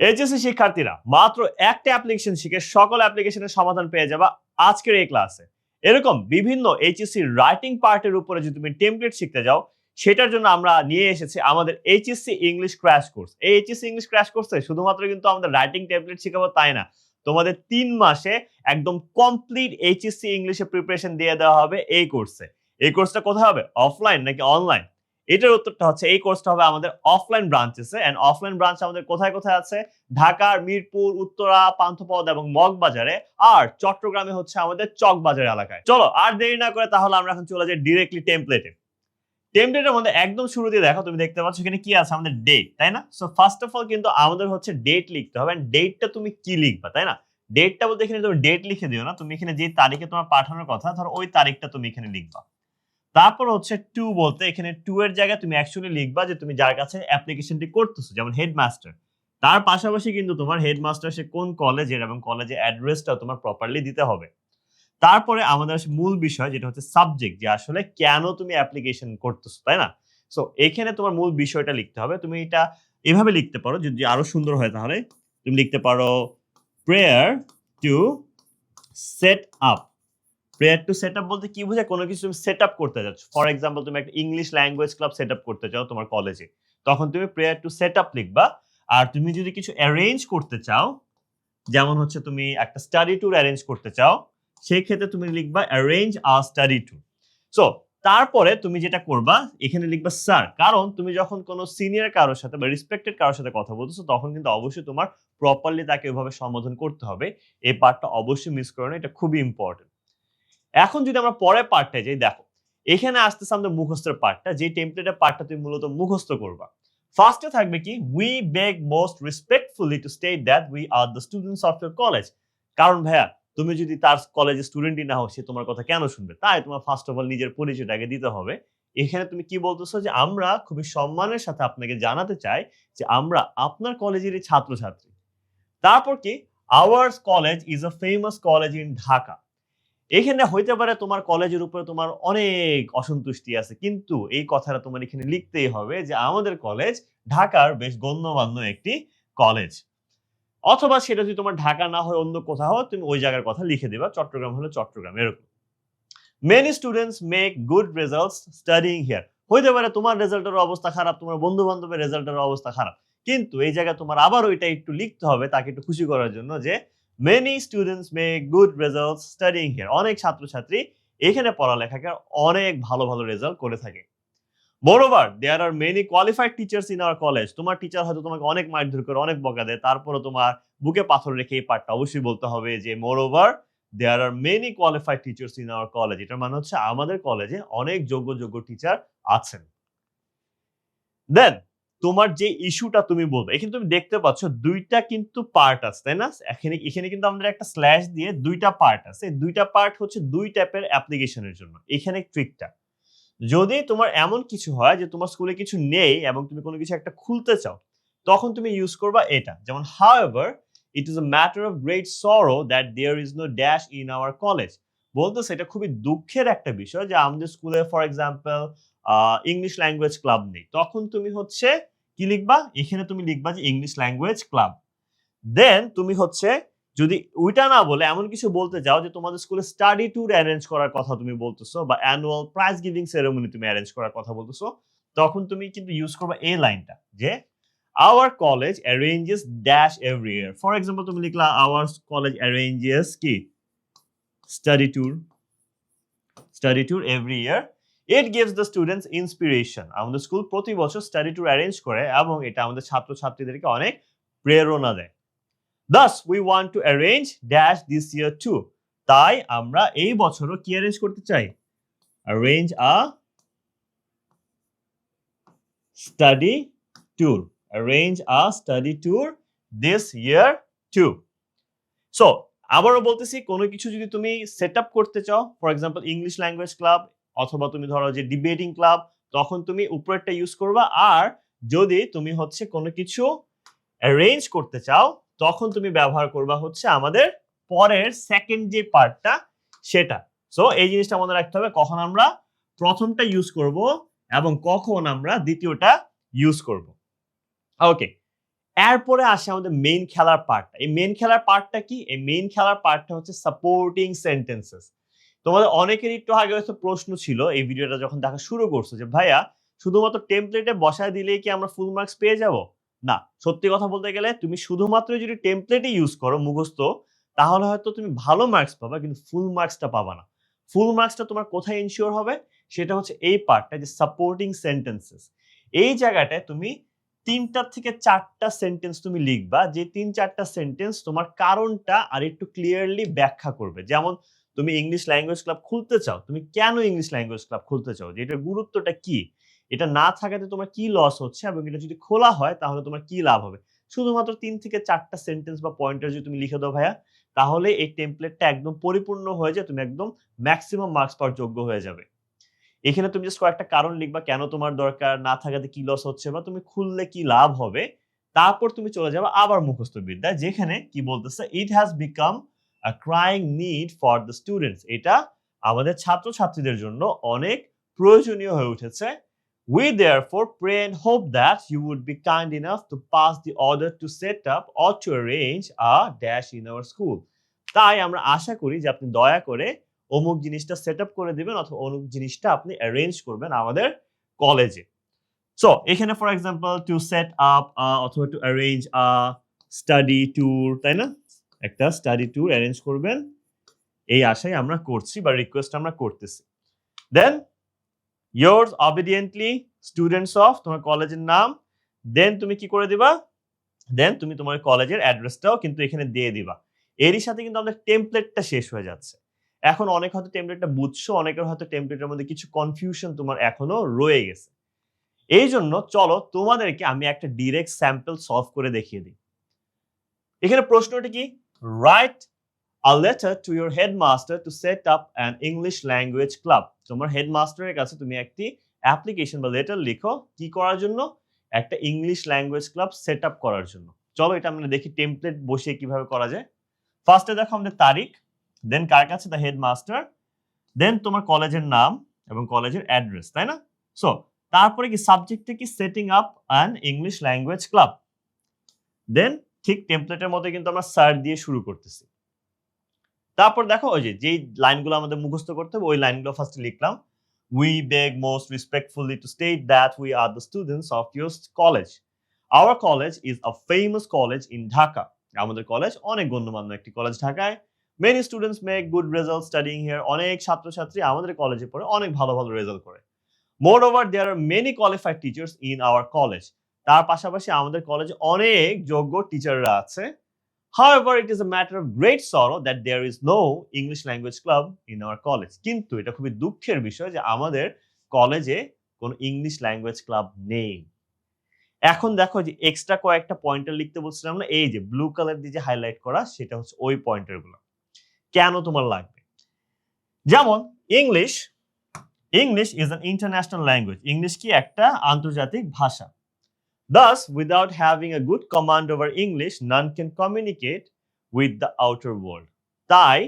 HSC শিক্ষার্থীরা মাত্র একটা অ্যাপ্লিকেশন শিখে সকল অ্যাপ্লিকেশনের সমাধান পেয়ে যাবা আজকের এই ক্লাসে এরকম বিভিন্ন এইচএসসি রাইটিং পার্টের উপরে যদি তুমি টেমপ্লেট শিখতে যাও, সেটার জন্য আমরা নিয়ে এসেছি আমাদের এইচএসসি ইংলিশ ক্র্যাশ কোর্স এই এইচএসসি ইংলিশ ক্র্যাশ কোর্সে শুধুমাত্র কিন্তু আমাদের রাইটিং টেমপ্লেট শিখাবো তাই না? তোমাদের তিন মাসে একদম কমপ্লিট এইচএসসি ইংলিশে প্রিপারেশন দিয়ে দেওয়া হবে এই কোর্সে এই কোর্সটা কোথায় হবে? অফলাইন নাকি অনলাইন এটার উত্তরটা হচ্ছে, এই কোর্সটা হবে আমাদের অফলাইন ব্রাঞ্চেসে এন্ড অফলাইন ব্রাঞ্চ আমাদের কোথায় কোথায় আছে? ঢাকার, মিরপুর, উত্তরা, পান্থপদ এবং মগবাজারে। আর চট্টগ্রামে হচ্ছে আমাদের চকবাজার এলাকায়। চলো, আর দেরি না করে তাহলে আমরা এখন চলে যাই ডিরেক্টলি টেমপ্লেটে টেমপ্লেটের মধ্যে একদম শুরু দিয়ে দেখো, তুমি দেখতে পাচ্ছ এখানে কি আছে আমাদের ডেট তাই না? সো ফার্স্ট অফ অল কিন্তু আমাদের হচ্ছে ডেট লিখতে হবে। ডেটটা তুমি কি লিখবা, তাই না? ডেটটা বলতে এখানে তুমি ডেট লিখে দিও না। তুমি এখানে যে তারিখে তোমার পাঠানোর কথা, ধরো ওই তারিখটা তুমি এখানে লিখবা। তারপর হচ্ছে টু বলতে এখানে টু এর জায়গায় তুমি অ্যাকচুয়ালি লিখবা যে তুমি যার কাছে অ্যাপ্লিকেশনটি করতেছো, যেমন হেডমাস্টার তার পাশাপাশি কিন্তু তোমার হেডমাস্টার সে কোন কলেজের এবং কলেজের অ্যাড্রেসটা তোমার প্রপারলি দিতে হবে। তারপরে আমাদের মূল বিষয় যেটা হচ্ছে সাবজেক্ট যে আসলে কেন তুমি অ্যাপ্লিকেশন করতেছো, তাই না? সো এখানে তোমার মূল বিষয়টা লিখতে হবে। তুমি এটা এভাবে লিখতে পারো, যদি আরও সুন্দর হয় তাহলে। তুমি লিখতে পারো prayer to set up prayer to set up বলতে কি বোঝায়? কোনো কিছু তুমি সেট আপ করতে যাচ্ছ। ফর এক্সাম্পল তুমি একটা English language club set up করতে চাও তোমার কলেজে তখন তুমি প্রেয়ার টু সেট আপ লিখবা। আর তুমি যদি কিছু অ্যারেঞ্জ করতে চাও, যেমন হচ্ছে তুমি একটা স্টাডি ট্যুর অ্যারেঞ্জ করতে চাও, সেই ক্ষেত্রে তুমি লিখবা arrange a study tour so তারপরে তুমি যেটা করবা, এখানে লিখবা স্যার কারণ তুমি যখন কোনো সিনিয়র কারোর সাথে বা রেসপেক্টেড কারোর সাথে কথা বলতেছো, তখন কিন্তু অবশ্যই তোমার প্রপারলি তাকে ওইভাবে সম্বোধন করতে হবে। এই পার্টটা অবশ্যই মিস করো না, এটা খুবই ইম্পর্টেন্ট এখন যদি আমরা পরের পার্টটা যাই, দেখো, এখানে আসতেছে আমাদের মুখস্থের পার্টটা যে টেমপ্লেটের পার্টটা তুমি মূলত মুখস্থ করবা। ফার্স্টে থাকবে কি we beg most respectfully to state that we are the students of your college কারণ ভাইয়া, তুমি যদি তার কলেজের স্টুডেন্টই না হও, সে তোমার কথা কেন শুনবে? তাই তোমার ফার্স্ট অফ অল নিজের পরিচয়টাকে দিতে হবে। এখানে তুমি কি বলতেছো যে, আমরা খুবই সম্মানের সাথে আপনাকে জানাতে চাই যে, আমরা আপনার কলেজেরই ছাত্রছাত্রী। তারপর কি ours college is a famous college in Dhaka এখানে হইতে পারে তোমার কলেজের উপরে তোমার অনেক অসন্তুষ্টি আছে, কিন্তু এই কথাটা তোমার এখানে লিখতেই হবে যে আমাদের কলেজ ঢাকার বেশ গণ্যমান্য একটি কলেজ। অথবা সেটা যদি তোমার ঢাকা না হয়, অন্য কোথাও, তুমি ওই জায়গার কথা লিখে দেবা, চট্টগ্রাম হলে চট্টগ্রাম, এরকম। Many students make good results studying here হইতে পারে তোমার রেজাল্টের অবস্থা খারাপ, তোমার বন্ধু বান্ধবের রেজাল্টের অবস্থা খারাপ, কিন্তু এই জায়গায় তোমার আবার ওইটা একটু লিখতে হবে, তাকে একটু খুশি করার জন্য যে many students make good results studying here অনেক ছাত্রছাত্রী এখানে পড়ালেখাকে অনেক ভালো ভালো রেজাল্ট করে থাকে। Moreover there are many qualified teachers in our college তোমার টিচার হয়তো তোমাকে অনেক মারধর করে, অনেক বকা দেয়। তারপরে তোমার বুকে পাথর রেখে এই পার্টটা অবশ্যই বলতে হবে যে moreover there are many qualified teachers in our college এটার মানে হচ্ছে আমাদের কলেজে অনেক যোগ্য যোগ্য টিচার আছেন। দেন তোমার যে ইস্যুটা তুমি বলবে, এখানে তুমি দেখতে পাচ্ছ দুইটা কিন্তু পার্ট আছে, তাই না? এখানে এখানে কিন্তু আমাদের একটা স্ল্যাশ দিয়ে দুইটা পার্ট আছে। দুইটা পার্ট হচ্ছে দুই টাইপের অ্যাপ্লিকেশনের জন্য। এখানে ট্রিকটা যদি তোমার এমন কিছু হয় যে তোমার স্কুলে কিছু নেই এবং তুমি কোনো কিছু একটা খুলতে চাও, তখন তুমি ইউজ করবা এটা। যেমন however it is a matter of great sorrow that there is no dash in our college বলতেছে এটা খুবই দুঃখের একটা বিষয় যে আমাদের স্কুলে for example English language club নেই। তখন তুমি হচ্ছে কি লিখবা? এখানে তুমি লিখবা যে ইংলিশ ল্যাঙ্গুয়েজ ক্লাব দেন তুমি হচ্ছে যদি ওইটা না বলে এমন কিছু বলতে যাও যে তোমাদের স্কুলে স্টাডি ট্যুর অ্যারেঞ্জ করার কথা তুমি বলতেছো বা অ্যানুয়াল প্রাইজ গিভিং সেরেমনি তুমি অ্যারেঞ্জ করার কথা বলতেছো, তখন তুমি কিন্তু ইউজ করবা এই লাইনটা যে our college arranges dash every year for example তুমি লিখলা আওয়ার কলেজ অ্যারেঞ্জেস কি? Study tour study tour every year it gives the students inspiration আমাদের স্কুল প্রতি বছর স্টাডি ট্যুর অ্যারেঞ্জ করে এবং এটা আমাদের ছাত্রছাত্রীদেরকে অনেক প্রেরণা দেয়। Thus we want to arrange dash this year too তাই আমরা এই বছরও কি অ্যারেঞ্জ করতে চাই? Arrange a study tour arrange a study tour this year too so আবারও বলতেছি, কোনো কিছু যদি তুমি সেট আপ করতে চাও for example English language club অথবা তুমি ধরো যে ডিবেটিং ক্লাব তখন তুমি উপরেরটা ইউজ করবা। আর যদি তুমি হচ্ছে কোনো কিছু অ্যারেঞ্জ করতে চাও, তখন তুমি ব্যবহার করবা হচ্ছে আমাদের পরের সেকেন্ড যে পার্টটা সেটা। সো এই জিনিসটা মনে রাখতে হবে, কখন আমরা প্রথমটা ইউজ করব এবং কখন আমরা দ্বিতীয়টা ইউজ করব। ওকে এরপরে আসে আমাদের মেইন খেলার পার্টটা এই মেইন খেলার পার্টটা কি? এই মেইন খেলার পার্টটা হচ্ছে সাপোর্টিং সেন্টেন্সেস তোমাদের অনেকের একটু আগে হয়তো প্রশ্ন ছিল, এই ভিডিওটা যখন দেখা শুরু করছ, যে ভাইয়া, শুধুমাত্র টেমপ্লেটে বসায় দিলেই কি আমরা ফুল মার্কস পেয়ে যাব? না, সত্যি কথা বলতে গেলে তুমি শুধুমাত্র যদি টেমপ্লেটে ইউজ করো মুখস্থ, তাহলে হয়তো তুমি ভালো মার্কস পাবা, কিন্তু ফুল মার্কসটা পাবা না। ফুল মার্কসটা তোমার কোথায় ইনশিওর হবে? সেটা হচ্ছে এই পার্টটা যে সাপোর্টিং সেন্টেন্সেস এই জায়গাটায় তুমি তিনটা থেকে চারটা সেন্টেন্স তুমি লিখবা, যে তিন চারটা সেন্টেন্স তোমার কারণটা আর একটু ক্লিয়ারলি ব্যাখ্যা করবে। যেমন তুমি ইংলিশ ল্যাঙ্গুয়েজ ক্লাব খুলতে চাও, তুমি কেন ইংলিশ ল্যাঙ্গুয়েজ ক্লাব খুলতে চাও? যে এটার গুরুত্বটা কি? এটা না থাকাতে তোমার কি লস হচ্ছে? এবং এটা যদি খোলা হয়, তাহলে তোমার কি লাভ হবে? শুধুমাত্র তিন থেকে চারটা সেন্টেন্স বা পয়েন্টার যদি তুমি লিখে দাও ভাইয়া, তাহলে এই টেমপ্লেটটা একদম পরিপূর্ণ হয়ে যায়, তুমি একদম ম্যাক্সিমাম মার্কস পাওয়ার যোগ্য হয়ে যাবে। এখানে তুমি জাস্ট কয়েকটা কারণ লিখবা কেন তোমার দরকার, না থাকাতে কি লস হচ্ছে বা তুমি খুললে কি লাভ হবে। তারপর তুমি চলে যাবে আবার মুখস্থ বিদ্যা যেখানে কি বলতেছে it has become a crying need for the students এটা আমাদের ছাত্রছাত্রীদের জন্য অনেক প্রয়োজনীয় হয়ে উঠেছে। We therefore pray and hope that you would be kind enough to pass the order to set up or to arrange a dash in our school. তাই আমরা আশা করি যে আপনি দয়া করে অমুক জিনিসটা সেট করে দিবেন অথবা অমুক জিনিসটা আপনি অ্যারেঞ্জ করবেন আমাদের কলেজে সো এখানে for example to set up অথবা to arrange a study tour তাই না? একটা স্টাডি ট্যুর অ্যারেঞ্জ করবেন। এই আশাই আমরা করছি বা রিকোয়েস্ট আমরা করতেছি। Then yours obediently students of তোমার কলেজের নাম। দেন তুমি কি করে দিবা? দেন তুমি তোমার কলেজের অ্যাড্রেসটাও কিন্তু এখানে দিয়ে দিবা। এরই সাথে কিন্তু আমাদের টেমপ্লেটটা শেষ হয়ে যাচ্ছে। এখন অনেক হয়তো টেমপ্লেটটা বুঝছ, অনেকের হয়তো টেমপ্লেটের মধ্যে কিছু কনফিউশন তোমার এখনও রয়ে গেছে। এই জন্য চলো তোমাদেরকে আমি একটা ডিরেক্ট স্যাম্পল সলভ করে দেখিয়ে দিই। এখানে প্রশ্নটা কি? Write a letter to your headmaster to set up an English language club তোমার হেডমাস্টারের কাছে তুমি একটি অ্যাপ্লিকেশন বা লেটার লিখো কি করার জন্য? একটা English language club set up করার জন্য। চলো এটা আমরা দেখি টেমপ্লেট বসিয়ে কীভাবে করা যায়। ফার্স্টে দেখো আমাদের তারিখ। দেন কার কাছে? দ্য হেডমাস্টার দেন তোমার কলেজের নাম এবং কলেজের অ্যাড্রেস তাই না? সো তারপরে কি সাবজেক্টে কি? Setting up an English language club then ঠিক টেমপ্লেটের মধ্যে কিন্তু আমরা সার দিয়ে শুরু করতেছি। তারপর দেখো, ওই যে, যেই লাইনগুলো আমাদের মুখস্থ করতে হবে, ওই লাইনগুলো ফার্স্টে লিখলাম। We beg most respectfully to state that we are the students of your college our college is a famous college in Dhaka আমাদের কলেজ অনেক গণ্যমান্য একটি কলেজ ঢাকায়। Many students make good result studying here অনেক ছাত্রছাত্রী আমাদের কলেজে পড়ে অনেক ভালো ভালো রেজাল্ট করে। Moreover there are many qualified teachers in our college তার পাশাপাশি আমাদের কলেজে অনেক যোগ্য টিচাররা আছে। However, it is a matter of great sorrow that there is no English language club in our college. কিন্তু এটা খুবই দুঃখের বিষয় যে আমাদের কলেজে কোনো ইংলিশ ল্যাঙ্গুয়েজ ক্লাব নেই। এখন দেখো যে এক্সট্রা কয়েকটা পয়েন্টার লিখতে বলছিলাম না? এই যে ব্লু কালার দিয়ে যে হাইলাইট করা সেটা হচ্ছে ওই পয়েন্টারগুলো। কেন তোমার লাগবে? যেমন English English is an international language English কি একটা আন্তর্জাতিক ভাষা। Thus without having a good command over English none can communicate with the outer world তাই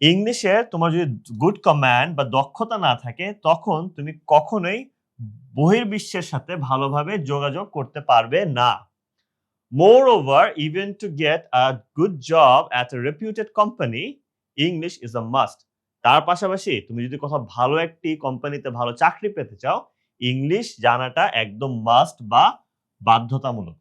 ইংলিশে তোমার যদি গুড কমান্ড বা দক্ষতা না থাকে, তখন তুমি কখনোই বহির্বিশ্বের সাথে ভালোভাবে যোগাযোগ করতে পারবে না। Over even to get a good job at a reputed company English is a must তার পাশাপাশি তুমি যদি কোথাও ভালো একটি কোম্পানিতে ভালো চাকরি পেতে চাও ইংলিশ জানাটা একদম মাস্ট বা বাধ্যতামূলক।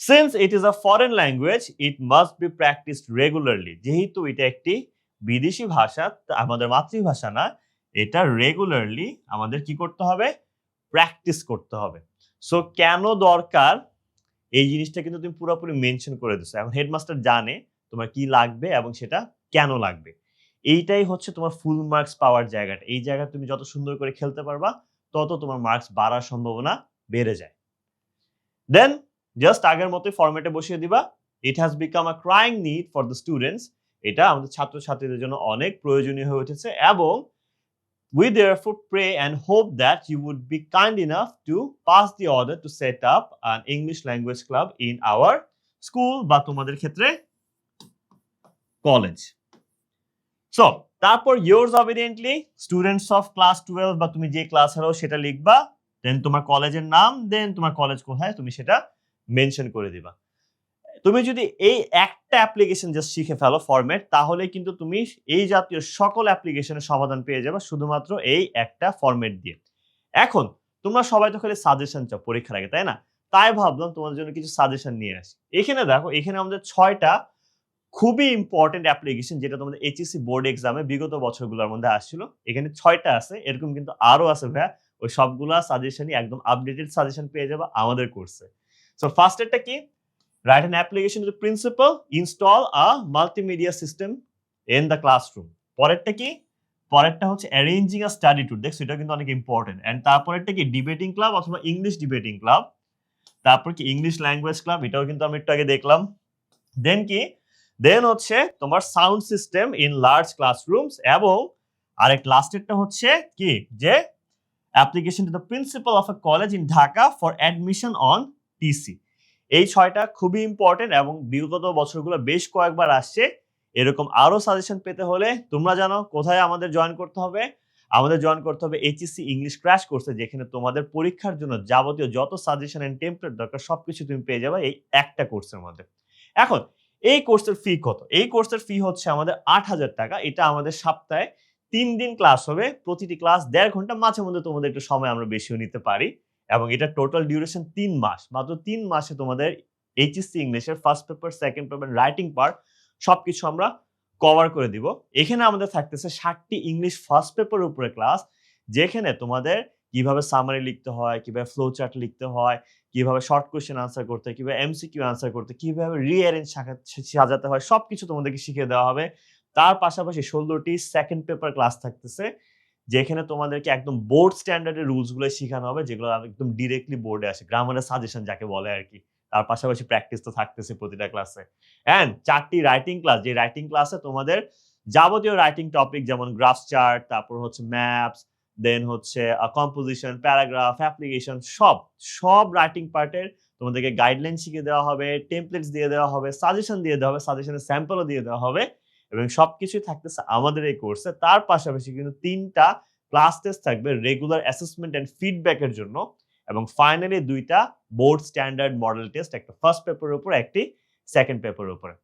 Since it is a foreign language it must be practised regularly যেহেতু এটা একটি বিদেশি ভাষা আমাদের মাতৃভাষা না, এটা রেগুলারলি আমাদের কি করতে হবে? প্র্যাকটিস করতে হবে। সো কেন দরকার? এই জিনিসটা কিন্তু তুমি পুরোপুরি মেনশন করে দিচ্ছ এখন হেডমাস্টার জানে তোমার কি লাগবে এবং সেটা কেন লাগবে। এইটাই হচ্ছে তোমার ফুল মার্কস পাওয়ার জায়গাটা। এই জায়গা তুমি যত সুন্দর করে খেলতে পারবা, তত তোমার মার্কস বাড়ার সম্ভাবনা বেড়ে যায়। দেন জাস্ট আগের মতোই ফরম্যাটে বসিয়ে দিবা। It has become a crying need for the students এটা আমাদের ছাত্রছাত্রীদের জন্য অনেক প্রয়োজনীয় হয়ে উঠেছে এবং we therefore pray and hope that you would be kind enough to pass the order to set up an English language club in our school বা তোমাদের ক্ষেত্রে কলেজ সো তারপর yours obediently students of class twelve বা তুমি যে class হারো সেটা লিখবা দেন তোমার কলেজের নাম দেন তোমার কলেজ কোথায় তুমি সেটা মেনশন করে দিবা তুমি যদি এই একটা অ্যাপ্লিকেশন জাস্ট শিখে ফেলো ফরম্যাট তাহলে কিন্তু তুমি এই জাতীয় সকল অ্যাপ্লিকেশনের সমাধান পেয়ে যাবে শুধুমাত্র এই একটা ফরম্যাট দিয়ে। এখন, তোমরা সবাই তো খালি সাজেশন চাও পরীক্ষার আগে, তাই না? তাই ভাবলাম তোমাদের জন্য কিছু সাজেশন নিয়ে আসি। এখানে দেখো, এখানে আমাদের ছয়টা খুবই ইম্পর্টেন্ট অ্যাপ্লিকেশন যেটা তোমাদের এইচএসসি বোর্ড এক্সামে বিগত বছরগুলোর মধ্যে আসছিল। এখানে ছয়টা আছে, এরকম কিন্তু আরও আছে ভাইয়া। ওই সবগুলা সাজেশনই একদম আপডেটেড সাজেশন পেয়ে যাবে আমাদের কোর্সে সো ফার্স্ট এরটা কি? Write an application to principal install a multimedia system in the classroom পরেরটা কি? পরেরটা হচ্ছে অ্যারেঞ্জিং আ স্টাডি টুর দেখছ এটা কিন্তু অনেক ইম্পর্টেন্ট অ্যান্ড তারপরেরটা কি? ডিবেটিং ক্লাব অথবা ইংলিশ ডিবেটিং ক্লাব তারপর কি? ইংলিশ ল্যাঙ্গুয়েজ ক্লাব এটাও কিন্তু আমি একটু আগে দেখলাম। দেন কি? দেন হচ্ছে তোমার sound system in large classrooms এবং আরেক লাস্টেরটা হচ্ছে কি? যে application to the principal of a college in Dhaka for admission on TC এই ছয়টা খুবই ইম্পর্টেন্ট এবং বিগত বছরগুলো বেশ কয়েকবার আসছে। এরকম আরও সাজেশন পেতে হলে তোমরা জানো কোথায় আমাদের জয়েন করতে হবে। আমাদের জয়েন করতে হবে এইচএসসি ইংলিশ ক্র্যাশ কোর্সে যেখানে তোমাদের পরীক্ষার জন্য যাবতীয় যত সাজেশন এন্ড টেমপ্লেট দরকার, সবকিছু তুমি পেয়ে যাবে এই একটা কোর্সের মধ্যে। এখন, এই কোর্সের ফি কত? এই কোর্সের ফি হচ্ছে আমাদের আট হাজার টাকা। এটা আমাদের সপ্তাহে তিন দিন ক্লাস হবে। প্রতিটি ক্লাস দেড় ঘণ্টা মাঝে মধ্যে তোমাদের একটু সময় আমরা বেশিও নিতে পারি। এবং এটা টোটাল ডিউরেশন তিন মাস। মাত্র তিন মাসে তোমাদের এইচএসসি ইংলিশের first paper second paper writing part সবকিছু আমরা কভার করে দিব। এখানে আমাদের থাকতেছে ষাটটি ইংলিশ ফার্স্ট পেপার উপরে ক্লাস যেখানে তোমাদের কীভাবে সামারি লিখতে হয়, কীভাবে ফ্লো চার্ট লিখতে হয়, কীভাবে শর্ট কোয়েশ্চেন আনসার করতে হয়, কীভাবে এমসিকিউ আনসার করতে কীভাবে রিঅ্যারেঞ্জ সাজাতে হয়, সবকিছু তোমাদেরকে শিখিয়ে দেওয়া হবে। তার পাশাপাশি ষোলোটি সেকেন্ড পেপার ক্লাস থাকতেছে। যেখানে তোমাদেরকে একদম বোর্ড স্ট্যান্ডার্ডের রুলসগুলো শেখানো হবে, যেগুলো একদম ডিরেক্টলি বোর্ডে আসে। গ্রামারের সাজেশন যাকে বলে আর কি। তার পাশাপাশি প্র্যাকটিস তো থাকতেছে প্রতিটা ক্লাসে অ্যান্ড চারটি রাইটিং ক্লাস যে রাইটিং ক্লাসে তোমাদের যাবতীয় রাইটিং টপিক যেমন গ্রাফ চার্ট তারপর হচ্ছে ম্যাপস দেন হচ্ছে কম্পোজিশন প্যারাগ্রাফ অ্যাপ্লিকেশন সব সব রাইটিং পার্টের তোমাদেরকে গাইডলাইন শিখিয়ে দেওয়া হবে টেমপ্লেটস দিয়ে দেওয়া হবে সাজেশন দিয়ে দেওয়া হবে সাজেশনের স্যাম্পলও দিয়ে দেওয়া হবে। এবং সবকিছুই থাকতেছে আমাদের এই কোর্সে তার পাশাপাশি কিন্তু তিনটা ক্লাস টেস্ট থাকবে রেগুলার অ্যাসেসমেন্ট অ্যান্ড ফিডব্যাকের জন্য। এবং ফাইনালি দুইটা বোর্ড স্ট্যান্ডার্ড মডেল টেস্ট একটা ফার্স্ট পেপারের উপর, একটি সেকেন্ড পেপারের উপরে।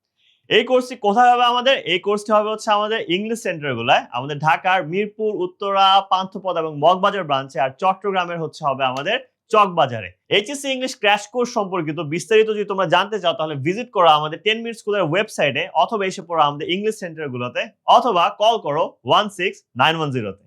এই কোর্সটি কোথায় হবে আমাদের? এই কোর্সটি হবে হচ্ছে আমাদের ইংলিশ সেন্টারগুলায় আমাদের ঢাকার মিরপুর, উত্তরা পান্থপথ এবং মগবাজার ব্রাঞ্চে আর চট্টগ্রামের হচ্ছে হবে আমাদের চকবাজারে এইচএসসি ইংলিশ ক্র্যাশ কোর্স সম্পর্কিত বিস্তারিত যদি তোমরা জানতে চাও, তাহলে ভিজিট করো আমাদের টেন মিনিট স্কুলের ওয়েবসাইটে অথবা এসে পড়ো আমাদের ইংলিশ সেন্টারগুলোতে অথবা কল করো ওয়ান সিক্স নাইন ওয়ান জিরোতে